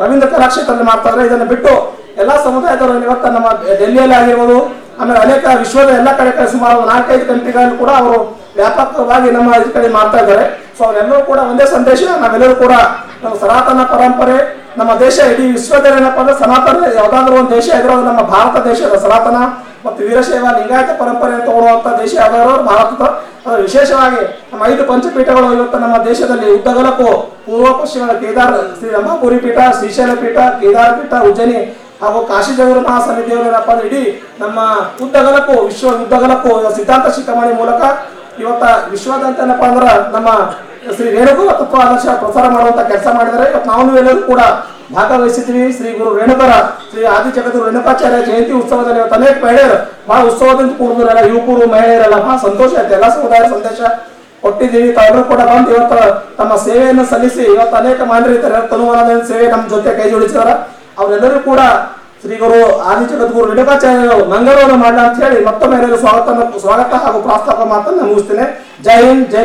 ರವೀಂದ್ರ ಕಲಾಕ್ಷೇತ್ರದಲ್ಲಿ ಮಾಡ್ತಾ ಇದನ್ನು ಬಿಟ್ಟು ಎಲ್ಲಾ ಸಮುದಾಯದವರು ಇವತ್ತು ನಮ್ಮ ಡೆಲ್ಲಿಯಲ್ಲಿ ಆಗಿರ್ಬೋದು ಆಮೇಲೆ ಅನೇಕ ವಿಶ್ವದ ಎಲ್ಲ ಕಡೆ ಕಡೆ ಸುಮಾರು ನಾಲ್ಕೈದು ಕಂಟ್ರಿಗಳನ್ನು ಕೂಡ ಅವರು ವ್ಯಾಪಕವಾಗಿ ನಮ್ಮ ಇದ್ರ ಕಡೆ ಮಾಡ್ತಾ ಇದ್ದಾರೆ. ಸೊ ಅವರೆಲ್ಲರೂ ಕೂಡ ಒಂದೇ ಸಂದೇಶ, ನಾವೆಲ್ಲರೂ ಕೂಡ ನಮ್ಮ ಸನಾತನ ಪರಂಪರೆ, ನಮ್ಮ ದೇಶ ಇಡೀ ವಿಶ್ವದಲ್ಲಿ ಏನಪ್ಪ ಅಂದ್ರೆ ಸನಾತನ, ಯಾವ್ದಾದ್ರು ಒಂದು ದೇಶ ಇದ್ರೆ ನಮ್ಮ ಭಾರತ ದೇಶದ ಸನಾತನ ಮತ್ತು ವೀರಶೈವ ಲಿಂಗಾಯತ ಪರಂಪರೆಯನ್ನು ತಗೊಳ್ಳುವಂತ ದೇಶ ಯಾವ್ದಾದ್ರು ಭಾರತದ ಅದರ ವಿಶೇಷವಾಗಿ ನಮ್ಮ ಐದು ಪಂಚಪೀಠಗಳು ಇವತ್ತು ನಮ್ಮ ದೇಶದಲ್ಲಿ ಉದ್ದಗಲಕ್ಕೂ ಪೂರ್ವ ಪಶ್ಚಿಮ ಕೇದಾರ್ ಶ್ರೀ ರಂಭಾಪುರಿ ಪೀಠ, ಶ್ರೀಶೈಲ ಪೀಠ, ಕೇದಾರ ಪೀಠ ಉಜ್ಜಯಿನಿ ಹಾಗೂ ಕಾಶಿ ಜಗರ ಮಹಾಸ್ವಾಮಿ ದೇವರು ಏನಪ್ಪ ಅಂದ್ರೆ ಇಡೀ ನಮ್ಮ ಉದ್ದಗಲಕ್ಕೂ ವಿಶ್ವ ಉದ್ದಗಲಕ್ಕೂ, ಸಿದ್ಧಾಂತ ಶಿಖಾಮಣಿ ಮೂಲಕ ಇವತ್ತ ವಿಶ್ವಾದ್ಯಂತ ಏನಪ್ಪ ಅಂದ್ರೆ ನಮ್ಮ ಶ್ರೀ ರೇಣುಗು ತತ್ವ ಆದರ್ಶ ಪ್ರಸಾರ ಮಾಡುವಂತ ಕೆಲಸ ಮಾಡಿದರೆ ಇವತ್ತು ನಾವು ಎಲ್ಲರೂ ಕೂಡ ಭಾಗವಹಿಸಿದ್ವಿ ಶ್ರೀ ಗುರು ರೇಣುಕರ ಶ್ರೀ ಆದಿ ಜಗದ್ಗುರು ರೇಣುಕಾಚಾರ್ಯ ಜಯಂತಿ ಉತ್ಸವದಲ್ಲಿ ಇವತ್ತು ಅನೇಕ ಮಹಿಳೆಯರು, ಬಹಳ ಉತ್ಸವದಿಂದ ಕೂಡಿದ್ರಲ್ಲ ಯುವಕರು ಮಹಿಳೆಯರೆಲ್ಲ, ಬಹಳ ಸಂತೋಷ ಆಯ್ತು. ಎಲ್ಲ ಸಮುದಾಯ ಸಂದೇಶ ಕೊಟ್ಟಿದ್ದೀವಿ. ತಾವೆಲ್ಲರೂ ಕೂಡ ಬಂದು ಇವತ್ತು ತಮ್ಮ ಸೇವೆಯನ್ನು ಸಲ್ಲಿಸಿ ಇವತ್ತು ಅನೇಕ ಮಾಡಿರ್ತಾರೆ ತನುವನದ ಸೇವೆ ನಮ್ಮ ಜೊತೆ ಕೈ ಜೋಡಿಸಿದಾರ ಅವರೆಲ್ಲರೂ ಕೂಡ ಶ್ರೀ ಗುರು ಆದಿ ಜಗದ್ಗುರು ರೇಣುಕಾಚಾರ್ಯರು ಮಂಗಳವಾರ ಮಾಡಲ ಅಂತ ಹೇಳಿ ಮತ್ತೊಮ್ಮೆ ಸ್ವಾಗತ ಸ್ವಾಗತ ಹಾಗೂ ಪ್ರಾಸ್ತಾಪ ಮಾತನ್ನು ಮುಗಿಸ್ತೇನೆ. ಜೈ ಹಿಂದ್, ಜೈ